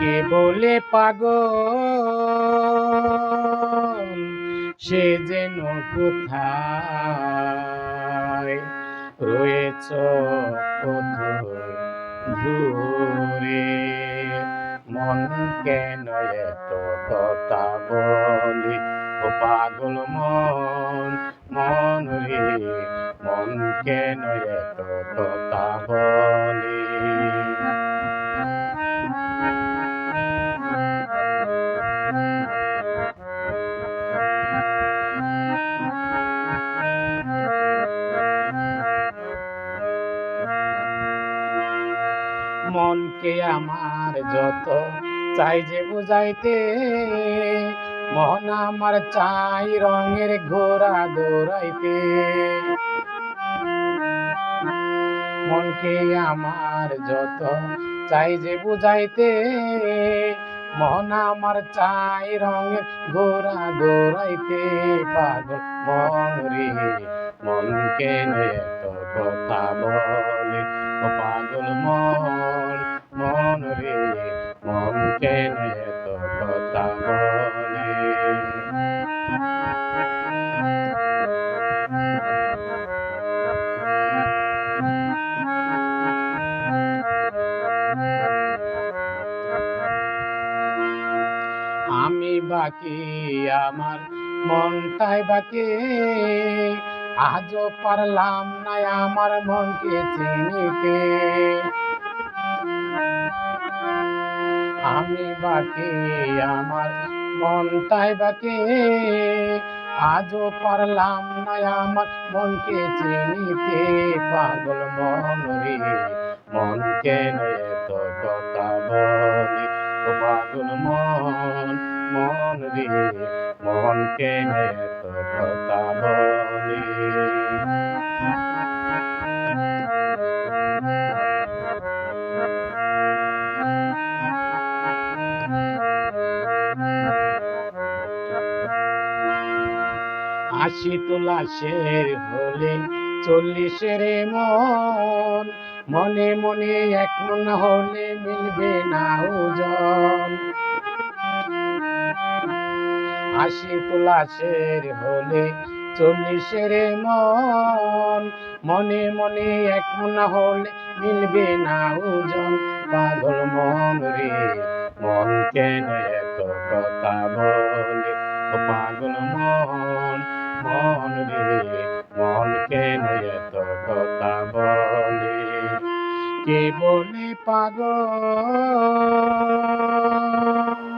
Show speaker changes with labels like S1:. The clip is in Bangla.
S1: কে বলে পাগল, সে যেন কোথায়? রয়েছ দূরে মন কেন এত কথা বলি? ও পাগল মন মন রে, মন কেন এত কথা বলি? মনকে আমার যত চাই যে বুঝাইতে, মন আমার চাই রঙের ঘোড়া দৌড়াইতে। মনকে আমার যত চাই যে বুঝাইতে, মন আমার চাই রঙের ঘোড়া দৌড়াইতে। পাগল মন রে মন কেন এত কথা বলে পাগল মন। আমি বাকি, আমার মনটাই বাকি। আজও পারলাম না আমার মনকে চিনিতে। আমি বাকি, আমার মনটাই বাকি। আজও পারলাম না আমার মনকে চিনিতে। পাগল মন রে মন কেন মন রে মন কথা বলে। আশি তোলা শের হলে চল্লিশের মন। মনে মনে এক মন হলে মিলবে না ওজন। আশি তোলা শের হলে চল্লিশের মন। মনে মনে এক মন হলে মিলবে না ওজন। পাগল মন রে, মন কেন এত কথা বলে? ও পাগল মন মন রে, মন কেন এত কথা বলে? কে বলে পাগল?